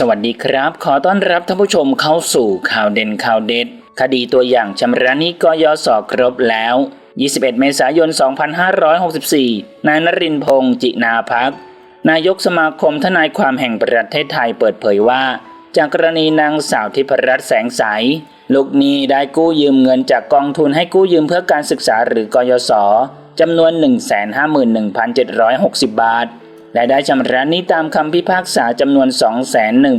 สวัสดีครับ ขอต้อนรับท่านผู้ชมเข้าสู่ข่าวเด่นข่าวเด็ด คดีตัวอย่างชำระหนี้กยศครบแล้ว 21 เมษายน 2564 นายนรินพงษ์จินาพัก นายกสมาคมทนายความแห่งประเทศไทยเปิดเผยว่า จากกรณีนางสาวทิพรัตน์แสงใส ลูกหนี้ได้กู้ยืมเงินจากกองทุนให้กู้ยืมเพื่อการศึกษาหรือกยศจำนวน 151,760 บาท และได้ชำระหนี้ตามคำพิพากษาจำนวน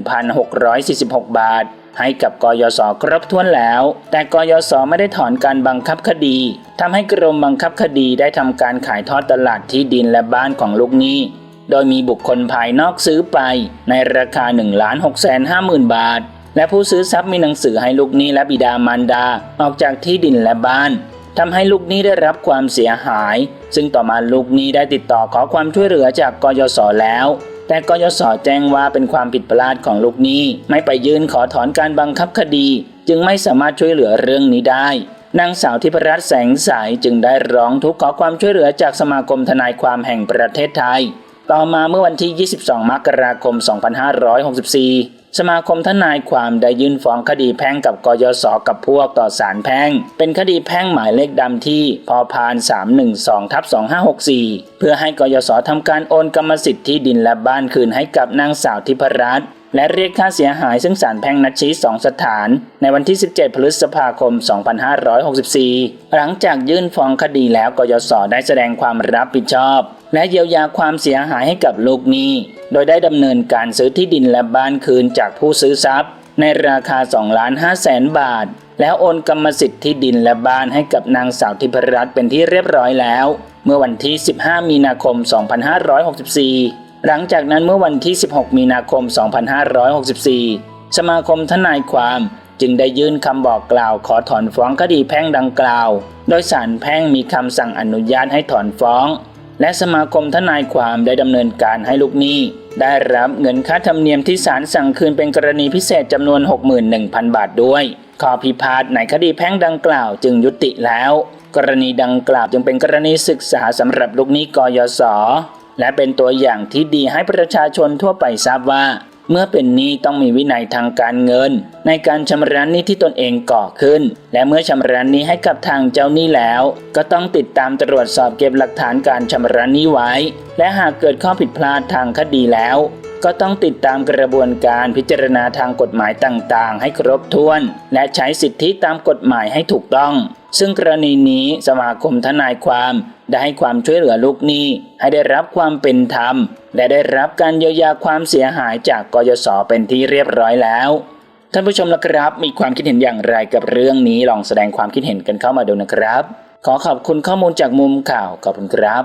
21,646 บาท ให้กับกยศครบถ้วนแล้ว แต่กยศไม่ได้ถอนการบังคับคดีทำให้กรมบังคับคดีได้ทำการขายทอดตลาดที่ดินและบ้านของลูกหนี้โดยมีบุคคลภายนอกซื้อไปในราคา1 6 5 0 0 0 0 บาท และผู้ซื้อทรัพย์มีหนังสือให้ลูกหนี้และบิดามารดา ออกจากที่ดินและบ้าน ทำให้ลูกหนี้ได้รับความเสียหาย ซึ่งต่อมาลูกหนี้ได้ติดต่อขอความช่วยเหลือจากกยศแล้ว แต่กยศแจ้งว่าเป็นความผิดพลาดของลูกหนี้ ไม่ไปยื่นขอถอนการบังคับคดี จึงไม่สามารถช่วยเหลือเรื่องนี้ได้นางสาวทิพรัตน์แสงใสจึงได้ร้องทุกข์ขอความช่วยเหลือจากสมาคมทนายความแห่งประเทศไทย ต่อมาเมื่อวันที่ 22 มกราคม 2564 สมาคมทนายความได้ยื่นฟ้องคดีแพ่งกับกยศกับพวกต่อศาลแพ่ง เป็นคดีแพ่งหมายเลขดำที่พพาน 312ทับ2564 เพื่อให้กยศทำการโอนกรรมสิทธิ์ที่ดินและบ้านคืนให้กับนางสาวทิพรัตน์และเรียกค่าเสียหายซึ่งศาลแพ่งนัดชี้สองสถาน ในวันที่ 17 พฤษภาคม 2564 หลังจากยื่นฟ้องคดีแล้วกยศได้แสดงความรับผิดชอบ และเยียวยาความเสียหายให้กับลูกหนี้ โดยได้ดำเนินการซื้อที่ดินและบ้านคืนจากผู้ซื้อทรัพย์ ในราคา 2 ล้าน5แสนบาท แล้วโอนกรรมสิทธิ์ที่ดินและบ้านให้กับนางสาวทิพรัตน์เป็นที่เรียบร้อยแล้ว เมื่อวันที่ 15 มีนาคม 2564 หลังจากนั้นเมื่อวันที่ 16 มีนาคม 2564 สมาคมทนายความจึงได้ยื่นคำบอกกล่าวขอถอนฟ้องคดีแพ่งดังกล่าว โดยศาลแพ่งมีคำสั่งอนุญาตให้ถอนฟ้อง และสมาคมทนายความได้ดำเนินการให้ลูกหนี้ ได้รับเงินค่าธรรมเนียมที่ศาลสั่งคืนเป็นกรณีพิเศษจำนวน 61,000 บาทด้วยข้อพิพาทในคดีแพ่งดังกล่าวจึงยุติแล้ว กรณีดังกล่าวจึงเป็นกรณีศึกษาสำหรับลูกหนี้กยศ และเป็นตัวอย่างที่ดีให้ประชาชนทั่วไปทราบว่า เมื่อเป็นหนี้ต้องมีวินัยทางการเงิน ในการชำระหนี้ที่ตนเองก่อขึ้น และเมื่อชำระหนี้ให้กับทางเจ้าหนี้แล้ว ก็ต้องติดตามตรวจสอบเก็บหลักฐานการชำระหนี้ไว้ และหากเกิดข้อผิดพลาดทางคดีแล้วก็ต้องติดตามกระบวนการพิจารณาทางกฎหมายต่างๆ ให้ครบถ้วน และใช้สิทธิตามกฎหมายให้ถูกต้อง ซึ่งกรณีนี้สมาคมทนายความได้ให้ความช่วยเหลือลูกหนี้ให้ได้รับความเป็นธรรม และได้รับการเยียวยาความเสียหายจากกยศเป็นที่เรียบร้อยแล้วท่านผู้ชมละครับ มีความคิดเห็นอย่างไรกับเรื่องนี้ลองแสดงความคิดเห็นกันเข้ามาดูนะครับ ขอขอบคุณข้อมูลจากมุมข่าวขอบคุณครับ